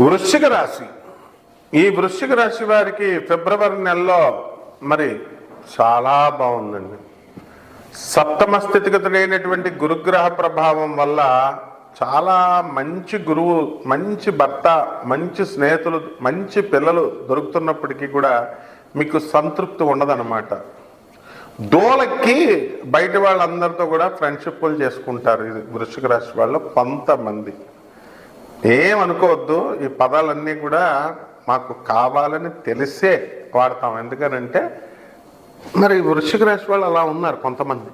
వృశ్చిక రాశి. ఈ వృశ్చిక రాశి వారికి ఫిబ్రవరి నెలలో మరి చాలా బాగుందండి. సప్తమ స్థితిగతుడైనటువంటి గురుగ్రహ ప్రభావం వల్ల చాలా మంచి గురువు మంచి భర్త మంచి స్నేహితులు మంచి పిల్లలు దొరుకుతున్నప్పటికీ కూడా మీకు సంతృప్తి ఉండదన్నమాట. దోలకి బయట వాళ్ళందరితో కూడా ఫ్రెండ్షిప్లు చేసుకుంటారు ఇది వృశ్చిక రాశి వాళ్ళు కొంతమంది. ఏమనుకోవద్దు ఈ పదాలన్నీ కూడా మాకు కావాలని తెలిసే వాడతాం. ఎందుకనంటే మరి వృషిక రాశి వాళ్ళు అలా ఉన్నారు కొంతమంది.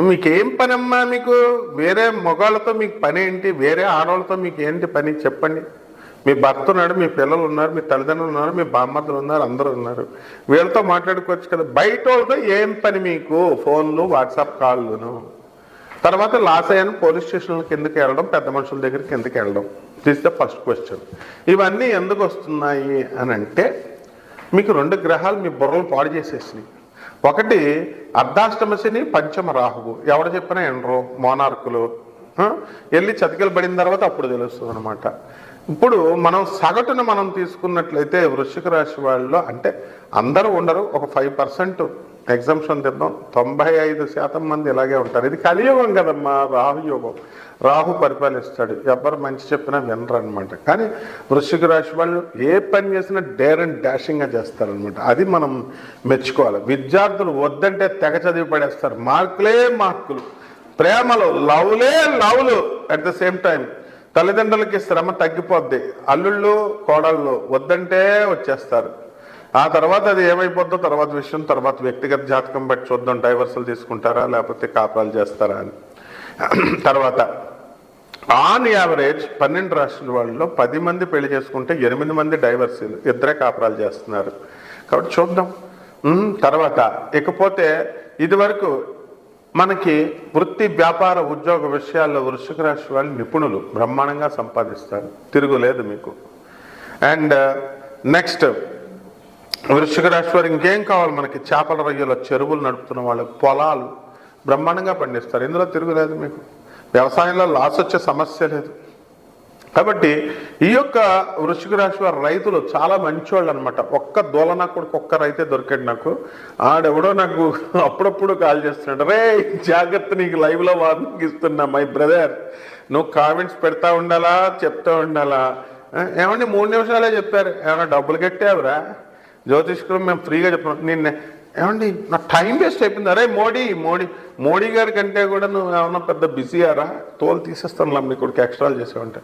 మీకేం పని అమ్మా మీకు? వేరే మొగాళ్ళతో మీకు పని ఏంటి? వేరే ఆడవాళ్ళతో మీకు ఏంటి పని? చెప్పండి. మీ భర్త ఉన్నాడు మీ పిల్లలు ఉన్నారు మీ తల్లిదండ్రులు ఉన్నారు మీ బామ్మర్దులు ఉన్నారు అందరూ ఉన్నారు. వీళ్ళతో మాట్లాడుకోవచ్చు కదా. బయట వాళ్ళతో ఏం పని మీకు? ఫోన్లు వాట్సాప్ కాల్లును తర్వాత లాస్ అయ్యాను పోలీస్ స్టేషన్ల కిందకి వెళ్ళడం పెద్ద మనుషుల దగ్గరికి కిందకి వెళ్ళడం. దిస్ ద ఫస్ట్ క్వశ్చన్ ఇవన్నీ ఎందుకు వస్తున్నాయి అని అంటే మీకు రెండు గ్రహాలు మీ బుర్రలు పాడు చేసేసినాయి. ఒకటి అర్ధాష్టమ శని పంచమ రాహువు. ఎవరు చెప్పినా ఎండరు మోనార్కులు. వెళ్ళి చతికిలు పడిన తర్వాత అప్పుడు తెలుస్తుంది అనమాట ఇప్పుడు మనం సగటున మనం తీసుకున్నట్లయితే వృశ్చిక రాశి వాళ్ళలో అంటే అందరూ ఉండరు ఒక ఫైవ్ పర్సెంట్ ఎగ్జామ్షన్ తిన్నాం తొంభై ఐదు శాతం మంది ఇలాగే ఉంటారు. ఇది కలియుగం కదమ్మా రాహుయోగం. రాహు పరిపాలిస్తాడు. ఎవరు మంచి చెప్పినా వినరనమాట కానీ వృశ్చిక రాశి వాళ్ళు ఏ పని చేసినా డేర్ అండ్ డాషింగ్గా చేస్తారనమాట అది మనం మెచ్చుకోవాలి. విద్యార్థులు వద్దంటే తెగ చదివి పడేస్తారు. మార్కులే మార్కులు. ప్రేమలు లవ్లే లవ్లు అట్ ద సేమ్ టైం తల్లిదండ్రులకి శ్రమ తగ్గిపోద్ది. అల్లుళ్ళు కోడళ్ళు వద్దంటే వచ్చేస్తారు. ఆ తర్వాత అది ఏమైపోద్దో తర్వాత విషయం తర్వాత వ్యక్తిగత జాతకం బట్టి చూద్దాం. డైవర్సల్ తీసుకుంటారా లేకపోతే కాపురాలు చేస్తారా అని. తర్వాత ఆన్ యావరేజ్ పన్నెండు రాష్ట్రాల వాళ్ళలో పది మంది పెళ్ళి చేసుకుంటే ఎనిమిది మంది డైవర్సీలు ఇద్దరే కాపురాలు చేస్తున్నారు. కాబట్టి చూద్దాం. తర్వాత ఇకపోతే ఇదివరకు మనకి వృత్తి వ్యాపార ఉద్యోగ విషయాల్లో వృషిక రాశి వాళ్ళు నిపుణులు బ్రహ్మాండంగా సంపాదిస్తారు. తిరుగులేదు మీకు. అండ్ నెక్స్ట్ వృశ్చిక రాశి వారు ఇంకేం కావాలి మనకి? చేపల రొయ్యల చెరువులు నడుపుతున్న వాళ్ళు పొలాలు బ్రహ్మాండంగా పండిస్తారు. ఇందులో తిరుగులేదు మీకు. వ్యవసాయంలో లాస్ వచ్చే సమస్య లేదు. కాబట్టి ఈ యొక్క వృశ్చిక రాశి వారి రైతులు చాలా మంచివాళ్ళు అనమాట ఒక్క దోలనా కొడుకు ఒక్క రైతే దొరికాడు నాకు. ఆడెవడో నాకు అప్పుడప్పుడు కాల్ చేస్తున్నాడు రే జాగ్రత్త నీకు లైవ్లో వార్నింగ్ ఇస్తున్నా మై బ్రదర్ నువ్వు కామెంట్స్ పెడతా ఉండాలా చెప్తా ఉండాలా? ఏమండి మూడు నిమిషాలే చెప్పారు. ఏమన్నా డబ్బులు కట్టావురా? జ్యోతిష్కులు మేము ఫ్రీగా చెప్తున్నాం. నిన్న ఏమండి నా టైం వేస్ట్ అయిపోయింది. అరే మోడీ మోడీ మోడీ గారి కంటే కూడా నువ్వు ఏమన్నా పెద్ద బిజీ అరా? తోలు తీసేస్తాను మీ కొడుకు ఎక్స్ట్రాలు చేసేవంటే.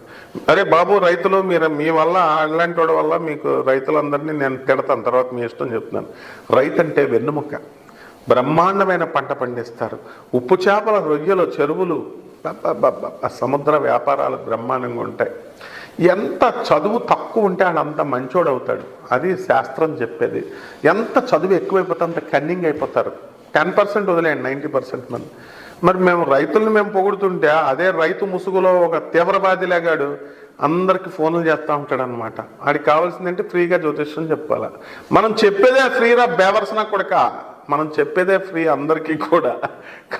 అరే బాబు రైతులు మీరు మీ వల్ల అలాంటి వాడి వల్ల మీకు రైతులందరినీ నేను తిడతాను. తర్వాత మీ ఇష్టం చెప్తున్నాను. రైతు అంటే వెన్నుముక్క బ్రహ్మాండమైన పంట పండిస్తారు. ఉప్పు చేపల రొయ్యలు చెరువులు సముద్ర వ్యాపారాలు బ్రహ్మాండంగా ఉంటాయి. ఎంత చదువు తక్కువ ఉంటే ఆయన అంత మంచోడు అవుతాడు అది శాస్త్రం చెప్పేది. ఎంత చదువు ఎక్కువైపోతే అంత కన్నింగ్ అయిపోతారు. టెన్ పర్సెంట్ వదిలేయండి నైంటీ పర్సెంట్ మంది. మరి మేము రైతుల్ని మేము పొగుడుతుంటే అదే రైతు ముసుగులో ఒక తీవ్రవాది లేగాడు అందరికి ఫోన్లు చేస్తూ ఉంటాడు అనమాట ఆడికి కావాల్సిందంటే? ఫ్రీగా జ్యోతిష్యం చెప్పాలి మనం చెప్పేదే ఫ్రీరా బేవర్సన కొడక? మనం చెప్పేదే ఫ్రీ అందరికీ కూడా.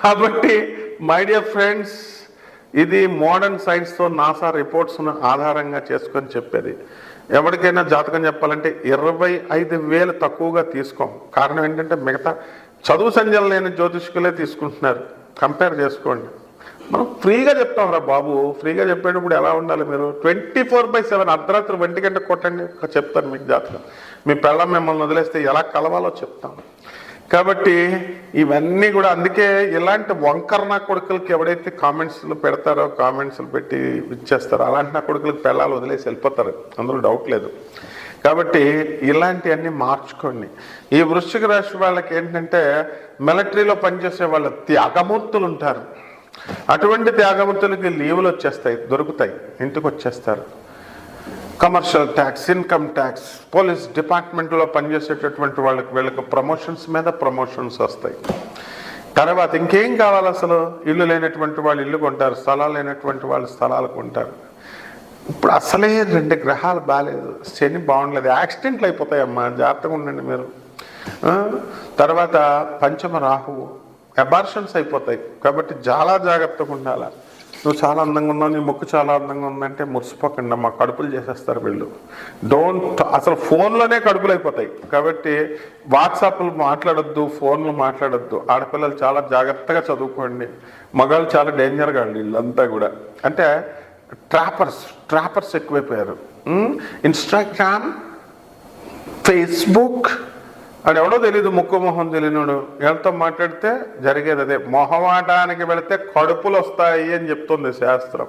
కాబట్టి మై డియర్ ఫ్రెండ్స్ ఇది మోడర్న్ సైన్స్తో నాసా రిపోర్ట్స్ను ఆధారంగా చేసుకొని చెప్పేది. ఎవరికైనా జాతకం చెప్పాలంటే ఇరవై ఐదు వేలు తక్కువగా తీసుకోం. కారణం ఏంటంటే మిగతా చదువు సంజలు లేని జ్యోతిష్కులే తీసుకుంటున్నారు. కంపేర్ చేసుకోండి. మనం ఫ్రీగా చెప్తాం రా బాబు. ఫ్రీగా చెప్పేటప్పుడు ఎలా ఉండాలి మీరు? ట్వంటీ ఫోర్ బై సెవెన్ అర్ధరాత్రి ఒంటి గంట కొట్టండి. చెప్తాను మీకు జాతకం. మీ పెళ్ళం మిమ్మల్ని వదిలేస్తే ఎలా కలవాలో చెప్తాం కాబట్టి ఇవన్నీ కూడా అందుకే ఇలాంటి వంకర నా కొడుకులకి ఎవడైతే కామెంట్స్లు పెడతారో కామెంట్స్లు పెట్టి ఇచ్చేస్తారో అలాంటి నా కొడుకులకి పెళ్ళాలు వదిలేసి వెళ్ళిపోతారు. అందులో డౌట్ లేదు. కాబట్టి ఇలాంటివన్నీ మార్చుకోండి. ఈ వృశ్చిక రాశి వాళ్ళకి ఏంటంటే మిలిటరీలో పనిచేసే వాళ్ళ త్యాగమూర్తులు ఉంటారు. అటువంటి త్యాగమూర్తులకి లీవులు వచ్చేస్తాయి దొరుకుతాయి ఇంటికి వచ్చేస్తారు. Commercial tax income tax police డిపార్ట్మెంట్లో పనిచేసేటటువంటి వాళ్ళకి వీళ్ళకి ప్రమోషన్స్ మీద ప్రమోషన్స్ వస్తాయి. తర్వాత ఇంకేం కావాలి అసలు? ఇల్లు లేనటువంటి వాళ్ళు ఇల్లు కొంటారు స్థలాలు లేనటువంటి వాళ్ళు స్థలాలు కొంటారు. ఇప్పుడు అసలే రెండు గ్రహాలు బాగాలేదు శని బాగుండలేదు. యాక్సిడెంట్లు అయిపోతాయమ్మా. జాగ్రత్తగా ఉండండి మీరు. తర్వాత పంచమ రాహువు. అబార్షన్స్ అయిపోతాయి. కాబట్టి చాలా జాగ్రత్తగా ఉండాలి? నువ్వు చాలా అందంగా ఉన్నావు నీ ముక్కు చాలా అందంగా ఉందంటే మురిసిపోకండి మా కడుపులు చేసేస్తారు వీళ్ళు. డోంట్ అసలు ఫోన్లోనే కడుపులు అయిపోతాయి. కాబట్టి వాట్సాప్లు మాట్లాడొద్దు ఫోన్లు మాట్లాడొద్దు. ఆడపిల్లలు చాలా జాగ్రత్తగా చదువుకోండి. మగాళ్ళు చాలా డేంజర్గా వీళ్ళంతా కూడా. అంటే ట్రాపర్స్ ట్రాపర్స్ ఎక్కువైపోయారు. ఇన్స్టాగ్రామ్ ఫేస్బుక్ అని ఎవడో తెలియదు ముక్కు మొహం తెలియనుడు. ఎవరితో మాట్లాడితే జరిగేది అదే. మొహమాటానికి వెళితే కడుపులు వస్తాయి అని చెప్తుంది శాస్త్రం.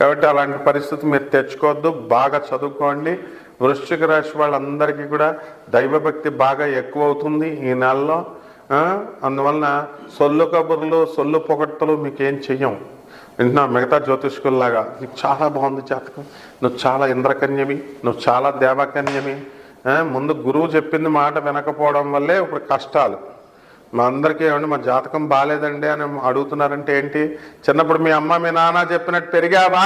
కాబట్టి అలాంటి పరిస్థితి మీరు తెచ్చుకోవద్దు బాగా చదువుకోండి. వృశ్చిక రాశి వాళ్ళందరికీ కూడా దైవభక్తి బాగా ఎక్కువ అవుతుంది ఈ నెలలో. అందువలన సొల్లు కబుర్లు సొల్లు పొగట్టలు మీకేం చెయ్యం. వింటున్నా మిగతా జ్యోతిష్కుల్లాగా. నీకు చాలా బాగుంది జాతకం. నువ్వు చాలా ఇంద్రకన్యమి నువ్వు చాలా దేవకన్యమి ముందు గురువు చెప్పింది మాట వినకపోవడం వల్లే ఇప్పుడు కష్టాలు. మా అందరికీ ఏమండి మా జాతకం బాగాలేదండి అని అడుగుతున్నారంటే ఏంటి? చిన్నప్పుడు మీ అమ్మ మీ నాన్న చెప్పినట్టు పెరిగావా?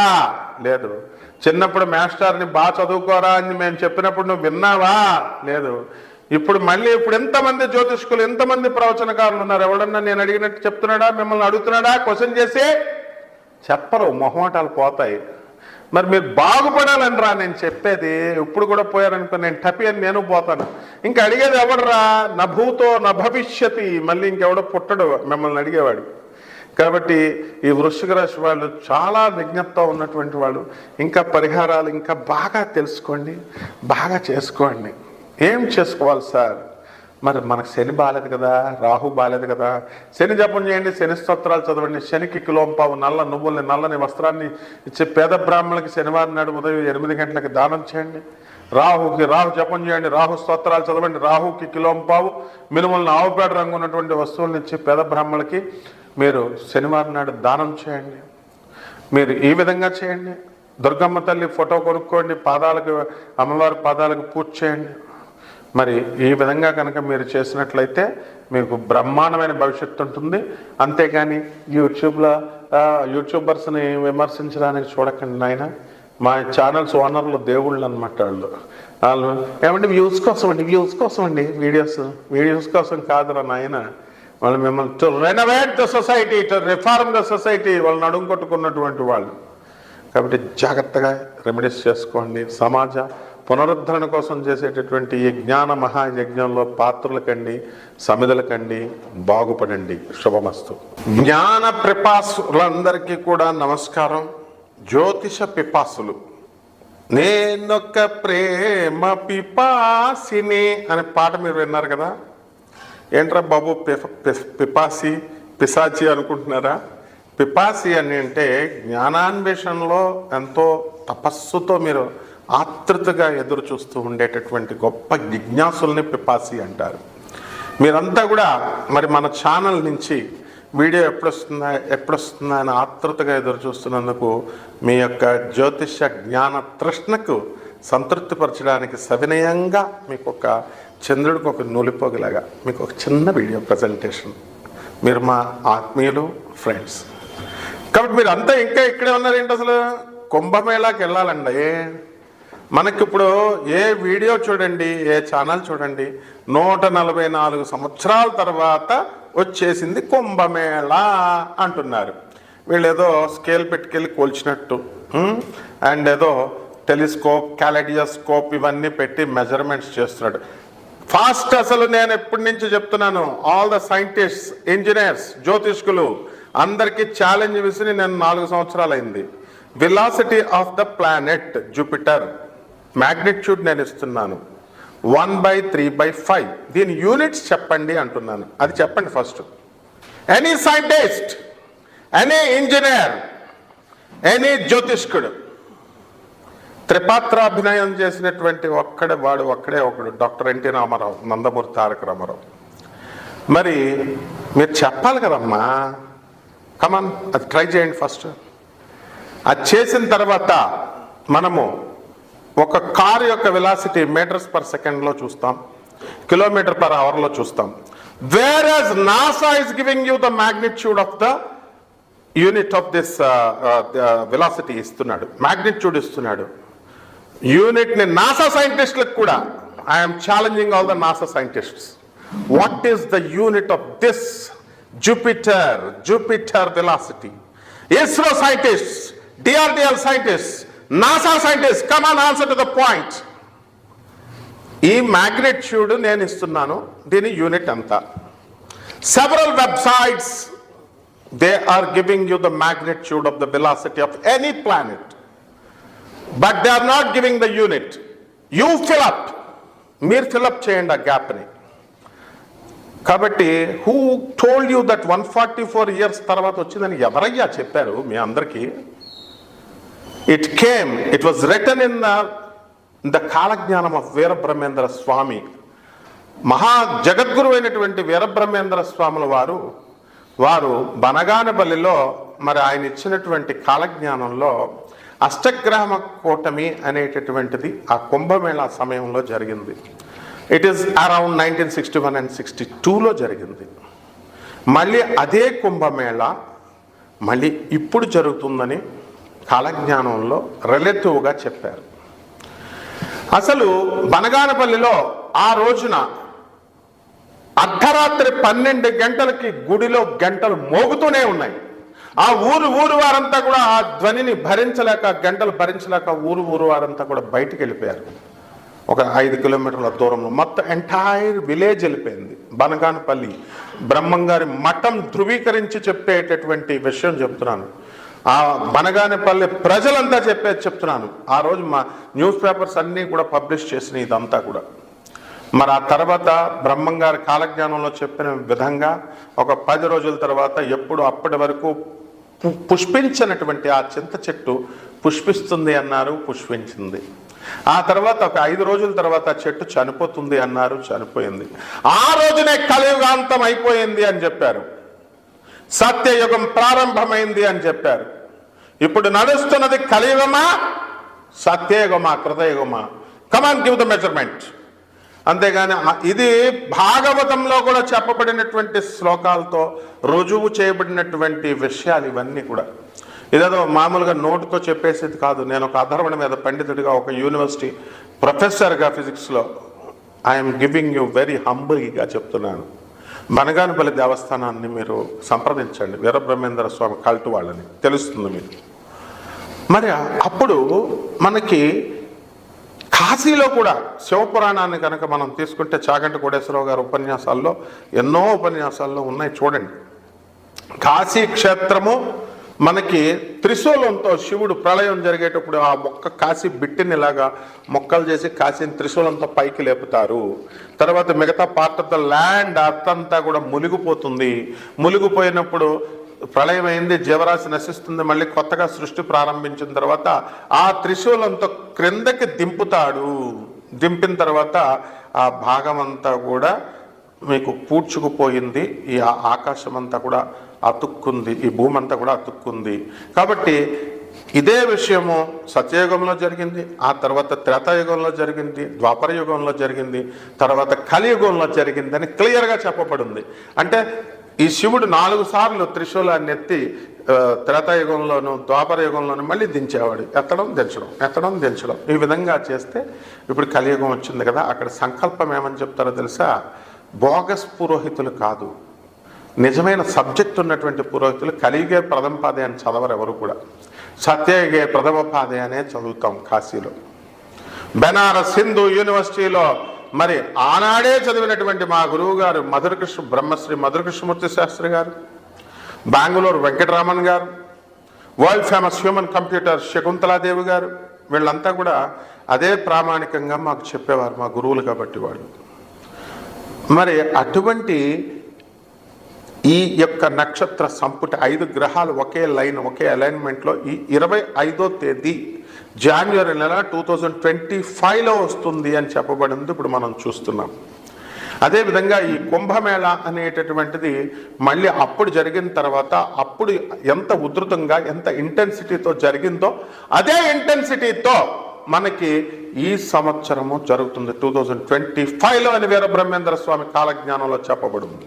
లేదు. చిన్నప్పుడు మాస్టర్ని బాగా చదువుకోరా అని మేము చెప్పినప్పుడు నువ్వు విన్నావా? లేదు. ఇప్పుడు మళ్ళీ ఇప్పుడు ఎంతమంది జ్యోతిష్కులు ఎంతమంది ప్రవచనకారులు ఉన్నారు? ఎవడన్నా నేను అడిగినట్టు చెప్తున్నాడా? మిమ్మల్ని అడుగుతున్నాడా? క్వశ్చన్ చేసి చెప్పరు. మొహమాటాలు పోతాయి. మరి మీరు బాగుపడాలనిరా నేను చెప్పేది. ఇప్పుడు కూడా పోయారనుకో నేను టపి అని నేను పోతాను. ఇంకా అడిగేది ఎవడరా? నభూతో నా భవిష్యతి. మళ్ళీ ఇంకెవడో పుట్టడు మిమ్మల్ని అడిగేవాడు. కాబట్టి ఈ వృశ్చిక రాశి వాళ్ళు చాలా విజ్ఞప్త ఉన్నటువంటి వాళ్ళు. ఇంకా పరిహారాలు ఇంకా బాగా తెలుసుకోండి. బాగా చేసుకోండి. ఏం చేసుకోవాలి సార్? మరి మనకు శని బాలేదు కదా రాహు బాలేదు కదా. శని జపం చేయండి శని స్తోత్రాలు చదవండి. శనికి కిలోంపావు నల్ల నువ్వుల్ని నల్లని వస్త్రాన్ని ఇచ్చే పేద బ్రాహ్మణులకి శనివారం నాడు ఉదయం ఎనిమిది గంటలకు దానం చేయండి. రాహుకి రాహు జపం చేయండి రాహు స్తోత్రాలు చదవండి. రాహుకి కిలోంపావు మినుమల్ని ఆవుపేట రంగు ఉన్నటువంటి వస్తువులను ఇచ్చి పేద బ్రాహ్మణులకి మీరు శనివారం నాడు దానం చేయండి. మీరు ఈ విధంగా చేయండి. దుర్గమ్మ తల్లి ఫోటో కొనుక్కోండి పాదాలకు అమ్మవారి పాదాలకు పూజ చేయండి. మరి ఈ విధంగా కనుక మీరు చేసినట్లయితే మీకు బ్రహ్మాండమైన భవిష్యత్తు ఉంటుంది. అంతేగాని యూట్యూబ్లో యూట్యూబర్స్ని విమర్శించడానికి చూడకండి నాయన. మా ఛానల్స్ ఓనర్లు దేవుళ్ళు అనమాట వాళ్ళు. వాళ్ళు ఏమంటే వ్యూస్ కోసం అండి వ్యూస్ కోసం అండి వీడియోస్. వీడియోస్ కోసం కాదురా నాయన. వాళ్ళు మిమ్మల్ని to renovate the society to reform the society వాళ్ళు నడుము కొట్టుకున్నటువంటి వాళ్ళు. కాబట్టి జాగ్రత్తగా రెమెడీస్ చేసుకోండి. సమాజ పునరుద్ధరణ కోసం చేసేటటువంటి ఈ జ్ఞాన మహాయజ్ఞంలో పాత్రలకండి సమిధలకండి బాగుపడండి. శుభమస్తు. జ్ఞాన పిపాసులందరికీ కూడా నమస్కారం. జ్యోతిష పిపాసులు. నేనొక్క ప్రేమ పిపాసిని అనే పాట మీరు విన్నారు కదా? ఏంట్రా బాబు పి- పిపాసి పిశాచి అనుకుంటున్నారా? పిపాసి అని అంటే జ్ఞానాన్వేషణలో ఎంతో తపస్సుతో మీరు ఆతృతగా ఎదురు చూస్తూ ఉండేటటువంటి గొప్ప జిజ్ఞాసుల్ని పిపాసి అంటారు. మీరంతా కూడా మరి మన ఛానల్ నుంచి వీడియో ఎప్పుడొస్తుందా ఎప్పుడొస్తుందా అని ఆతృతగా ఎదురు చూస్తున్నందుకు మీ యొక్క జ్యోతిష జ్ఞాన తృష్ణకు సంతృప్తిపరచడానికి సవినయంగా మీకు ఒక చంద్రుడికి ఒక నూలిపోగలాగా మీకు ఒక చిన్న వీడియో ప్రజెంటేషన్. మీరు మా ఆత్మీయులు ఫ్రెండ్స్. కాబట్టి మీరు అంతా ఇంకా ఇక్కడే ఉన్నారేంటి అసలు? కుంభమేళాకి వెళ్ళాలండి మనకి ఇప్పుడు ఏ వీడియో చూడండి ఏ ఛానల్ చూడండి నూట నలభై నాలుగు సంవత్సరాల తర్వాత వచ్చేసింది కుంభమేళా అంటున్నారు. వీళ్ళు ఏదో స్కేల్ పెట్టుకెళ్ళి కోల్చినట్టు అండ్ ఏదో టెలిస్కోప్ క్యాలడియోస్కోప్ ఇవన్నీ పెట్టి మెజర్మెంట్స్ చేస్తున్నాడు. ఫాస్ట్ అసలు నేను ఎప్పటి నుంచి చెప్తున్నాను ఆల్ ద సైంటిస్ట్ ఇంజనీర్స్ జ్యోతిష్కులు అందరికీ ఛాలెంజ్ విసిరి నేను నాలుగు సంవత్సరాలు అయింది velocity of the planet Jupiter magnitude నేను ఇస్తున్నాను. One by three by five దీని యూనిట్స్ చెప్పండి అంటున్నాను. అది చెప్పండి first any scientist any engineer any జ్యోతిష్కుడు త్రిపాత్రాభినయం చేసినటువంటి ఒక్కడే వాడు ఒక్కడే ఒకడు డాక్టర్ ఎన్టీ రామారావు నందమూరి తారక రామారావు. మరి మీరు చెప్పాలి కదమ్మా. కమాన్ అది ట్రై చేయండి ఫస్ట్ అది చేసిన తర్వాత మనము ఒక కారు యొక్క వెలాసిటీ మీటర్స్ పర్ సెకండ్లో చూస్తాం. కిలోమీటర్ పర్ అవర్లో చూస్తాం. Whereas NASA is giving you the magnitude of the unit of this velocity ఇస్తున్నాడు. మ్యాగ్నిట్యూడ్ ఇస్తున్నాడు. యూనిట్ని నాసా సైంటిస్టులకు కూడా I'm challenging all the NASA scientists what is the unit of this Jupiter Jupiter velocity ISRO scientist DRDL scientist NASA scientist come on answer to the point. ఈ magnitude నేను ఇస్తున్నాను. దీని unit ఎంత? Several websites they are giving you the magnitude of the velocity of any planet but they are not giving the unit you fill up మీరు fill up చేయండి ఆ గ్యాప్ని కాబట్టి who told you that one forty four years తర్వాత వచ్చిందని ఎవరయ్యా చెప్పారు మీ అందరికీ? It came it was return in the the కాలజ్ఞానం ఆఫ్ వీరబ్రహ్మేంద్ర స్వామి మహా జగద్గురు అయినటువంటి వీరబ్రహ్మేంద్ర స్వాముల వారు వారు బనగానపల్లిలో మరి ఆయన ఇచ్చినటువంటి కాలజ్ఞానంలో అష్టగ్రహమ కూటమి అనేటటువంటిది ఆ కుంభమేళా సమయంలో జరిగింది. It is around nineteen sixty one and sixty టూలో జరిగింది. మళ్ళీ అదే కుంభమేళ మళ్ళీ ఇప్పుడు జరుగుతుందని కాలజ్ఞానంలో రిలేటివ్గా చెప్పారు. అసలు బనగానపల్లిలో ఆ రోజున అర్ధరాత్రి పన్నెండు గంటలకి గుడిలో గంటలు మోగుతూనే ఉన్నాయి. ఆ ఊరు ఊరు వారంతా కూడా ఆ ధ్వనిని భరించలేక గంటలు భరించలేక ఊరు ఊరు వారంతా కూడా బయటికి వెళ్ళిపోయారు. ఒక ఐదు కిలోమీటర్ల దూరంలో మొత్తం ఎంటైర్ విలేజ్ వెళ్ళిపోయింది. బనగానపల్లి బ్రహ్మంగారి మఠం ధృవీకరించి చెప్పేటటువంటి విషయం చెప్తున్నాను. ఆ బనగానేపల్లి ప్రజలంతా చెప్పేది చెప్తున్నాను. ఆ రోజు మా న్యూస్ పేపర్స్ అన్నీ కూడా పబ్లిష్ చేసిన ఇదంతా కూడా. మరి ఆ తర్వాత బ్రహ్మంగారి కాలజ్ఞానంలో చెప్పిన విధంగా ఒక పది రోజుల తర్వాత ఎప్పుడు అప్పటి వరకు పుష్పించినటువంటి ఆ చింత చెట్టు పుష్పిస్తుంది అన్నారు పుష్పించింది. ఆ తర్వాత ఒక ఐదు రోజుల తర్వాత చెట్టు చనిపోతుంది అన్నారు చనిపోయింది. ఆ రోజునే కలియుగాంతం అయిపోయింది అని చెప్పారు. సత్యయుగం ప్రారంభమైంది అని చెప్పారు. ఇప్పుడు నడుస్తున్నది కలియుగమా? సత్యయుగమా? కృతయుగమా? Come on give the measurement అంతేగాని ఇది భాగవతంలో కూడా చెప్పబడినటువంటి శ్లోకాలతో రుజువు చేయబడినటువంటి విషయాలు ఇవన్నీ కూడా. ఇదేదో మామూలుగా నోటుతో చెప్పేసేది కాదు. నేను ఒక అధర్వణ మీద పండితుడిగా ఒక యూనివర్సిటీ ప్రొఫెసర్గా ఫిజిక్స్లో ఐఎమ్ గివింగ్ యూ వెరీ హంబుల్గా చెప్తున్నాను. బనగానపల్లి దేవస్థానాన్ని మీరు సంప్రదించండి. వీరబ్రహ్మేంద్ర స్వామి కల్టు వాళ్ళని. తెలుస్తుంది మీకు. మరి అప్పుడు మనకి కాశీలో కూడా శివపురాణాన్ని కనుక మనం తీసుకుంటే చాగంటి కోటేశ్వరరావు గారి ఉపన్యాసాల్లో ఎన్నో ఉపన్యాసాల్లో ఉన్నాయి చూడండి. కాశీ క్షేత్రము మనకి త్రిశూలంతో శివుడు ప్రళయం జరిగేటప్పుడు ఆ మొక్క కాసి బిట్టిని ఇలాగా మొక్కలు చేసి కాశీని త్రిశూలంతో పైకి లేపుతారు. తర్వాత మిగతా పార్ట్ ఆఫ్ ద ల్యాండ్ అర్థంతా కూడా మునిగిపోతుంది. మునిగిపోయినప్పుడు ప్రళయం అయింది జీవరాశి నశిస్తుంది మళ్ళీ కొత్తగా సృష్టి ప్రారంభించిన తర్వాత ఆ త్రిశూలంతో క్రిందకి దింపుతాడు. దింపిన తర్వాత ఆ భాగం అంతా కూడా మీకు పూడ్చుకుపోయింది. ఈ ఆకాశం అంతా కూడా అతుక్కుంది. ఈ భూమి అంతా కూడా అతుక్కుంది. కాబట్టి ఇదే విషయము సత్యయుగంలో జరిగింది ఆ తర్వాత త్రేతాయుగంలో జరిగింది ద్వాపర యుగంలో జరిగింది తర్వాత కలియుగంలో జరిగింది అని క్లియర్గా చెప్పబడింది. అంటే ఈ శివుడు నాలుగు సార్లు త్రిశూలాన్ని ఎత్తి త్రేతాయుగంలోను ద్వాపర యుగంలోను మళ్ళీ దించేవాడు. ఎత్తడం దించడం ఎత్తడం దించడం. ఈ విధంగా చేస్తే ఇప్పుడు కలియుగం వచ్చింది కదా అక్కడ సంకల్పం ఏమని చెప్తారో తెలుసా? బోగస్ పురోహితులు కాదు. నిజమైన సబ్జెక్ట్ ఉన్నటువంటి పురోహితులు కలిగే ప్రథమ పాదే అని చదవరు ఎవరు కూడా. సత్యయుగే ప్రథమ పాదే అనే చదువుతాం కాశీలో. బెనారస్ హిందూ యూనివర్సిటీలో మరి ఆనాడే చదివినటువంటి మా గురువు గారు మధురకృష్ణ బ్రహ్మశ్రీ మధురకృష్ణమూర్తి శాస్త్రి గారు బెంగళూరు వెంకటరామన్ గారు world famous human computer Shakuntala Devi గారు వీళ్ళంతా కూడా అదే ప్రామాణికంగా మాకు చెప్పేవారు మా గురువులు కాబట్టి వాళ్ళు. మరి అటువంటి ఈ యొక్క నక్షత్ర సంపుటి ఐదు గ్రహాలు ఒకే లైన్ ఒకే అలైన్మెంట్లో ఈ ఇరవై ఐదో తేదీ జాన్వరి నెల టూ థౌజండ్ ట్వంటీ ఫైవ్లో వస్తుంది అని చెప్పబడింది. ఇప్పుడు మనం చూస్తున్నాం. అదేవిధంగా ఈ కుంభమేళ అనేటటువంటిది మళ్ళీ అప్పుడు జరిగిన తర్వాత అప్పుడు ఎంత ఉధృతంగా ఎంత ఇంటెన్సిటీతో జరిగిందో అదే ఇంటెన్సిటీతో మనకి ఈ సంవత్సరము జరుగుతుంది. టూ థౌజండ్ ట్వంటీ ఫైవ్లో అని వీరబ్రహ్మేంద్ర స్వామి కాలజ్ఞానంలో చెప్పబడింది.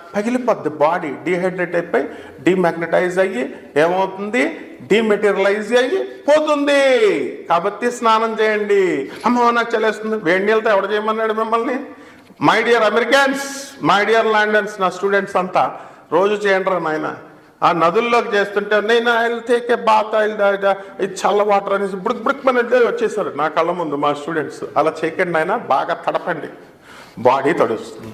పగిలిపోద్ది. బాడీ డిహైడ్రేట్ అయిపోయి డీమ్యాగ్నటైజ్ అయ్యి ఏమవుతుంది? డీమెటీరియలైజ్ అయ్యి పోతుంది. కాబట్టి స్నానం చేయండి. అమ్మో నాకు చలేస్తుంది. వేడి నీళ్ళతో ఎవడ చేయమన్నాడు మిమ్మల్ని? My dear Americans my dear Londoners నా స్టూడెంట్స్ అంతా రోజు చేయండి రా నాయన. ఆ నదుల్లోకి చేస్తుంటే నేను ఆయన టేకే బాత్ ఆయిల్ ఇది చల్ల వాటర్ అనేసి బుడుక్ బుడుక్ అనేది వచ్చేసారు. నా కళ్ళ ముందు మా స్టూడెంట్స్ అలా చేయకండి ఆయన బాగా తడపండి. బాడీ తడుస్తుంది.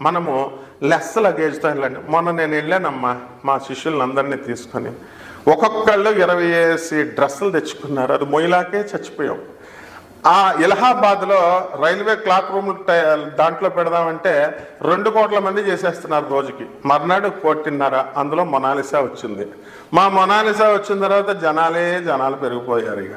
మనము లెస్ లగేజ్తో వెళ్ళండి. మొన్న నేను వెళ్ళానమ్మా మా శిష్యులందరినీ తీసుకొని. ఒక్కొక్కళ్ళు ఇరవై వేసి డ్రెస్సులు తెచ్చుకున్నారు. అది మొయిలాకే చచ్చిపోయాం. ఆ ఇలహాబాద్లో రైల్వే క్లాక్ రూమ్ దాంట్లో పెడదామంటే రెండు కోట్ల మంది చేసేస్తున్నారు రోజుకి. మర్నాడు కోటిన్నర. అందులో మొనాలిసా వచ్చింది. మా మొనాలిసా వచ్చిన తర్వాత జనాలే జనాలు పెరిగిపోయారు ఇక.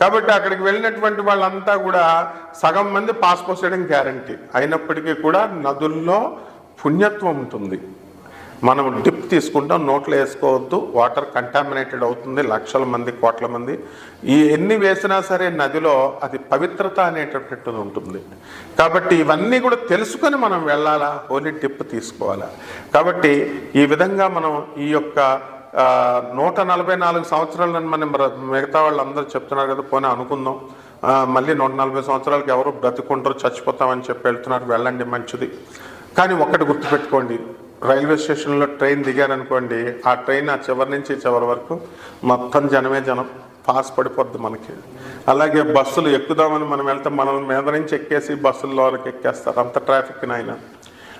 కాబట్టి అక్కడికి వెళ్ళినటువంటి వాళ్ళంతా కూడా సగం మంది పాస్ పోసేయడం గ్యారంటీ. అయినప్పటికీ కూడా నదుల్లో పుణ్యత్వం ఉంటుంది. మనం డిప్ తీసుకుంటాం నోట్లో వేసుకోవద్దు వాటర్ కంటామినేటెడ్ అవుతుంది లక్షల మంది కోట్ల మంది. ఈ ఎన్ని వేసినా సరే నదిలో అది పవిత్రత అనేటటువంటిది ఉంటుంది. కాబట్టి ఇవన్నీ కూడా తెలుసుకొని మనం వెళ్ళాలా? ఓన్లీ డిప్ తీసుకోవాలా? కాబట్టి ఈ విధంగా మనం ఈ యొక్క నూట నలభై నాలుగు సంవత్సరాలను మనం మిగతా మిగతా వాళ్ళందరూ చెప్తున్నారు కదా పోనీ అనుకుందాం. మళ్ళీ నూట నలభై సంవత్సరాలకి ఎవరు బ్రతుకుంటారు చచ్చిపోతామని చెప్పి వెళ్తున్నారు వెళ్ళండి మంచిది. కానీ ఒక్కటి గుర్తుపెట్టుకోండి రైల్వే స్టేషన్లో ట్రైన్ దిగారనుకోండి ఆ ట్రైన్ ఆ చివరి నుంచి చివరి వరకు మొత్తం జనమే జనం పాస్ పడిపోద్ది మనకి. అలాగే బస్సులు ఎక్కుదామని మనం వెళ్తే మనల్ని మీద నుంచి ఎక్కేసి బస్సుల్లోకి ఎక్కేస్తారు అంత ట్రాఫిక్ నాయన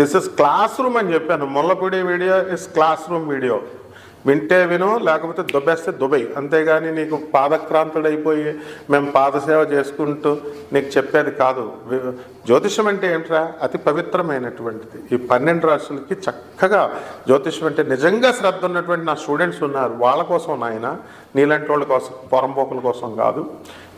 దిస్ ఇస్ క్లాస్ రూమ్ అని చెప్పాను. Mullapudi video is classroom video వింటే విను లేకపోతే దుబ్బేస్తే దుబై అంతేగాని నీకు పాదక్రాంతుడైపోయి మేము పాదసేవ చేసుకుంటూ నీకు చెప్పేది కాదు. జ్యోతిషం అంటే ఏంట్రా? అతి పవిత్రమైనటువంటిది. ఈ పన్నెండు రాష్ట్రాలకి చక్కగా జ్యోతిషం అంటే నిజంగా శ్రద్ధ ఉన్నటువంటి నా స్టూడెంట్స్ ఉన్నారు. వాళ్ళ కోసం నాయన నీలాంటి వాళ్ళ కోసం పొరంపోకుల కోసం కాదు.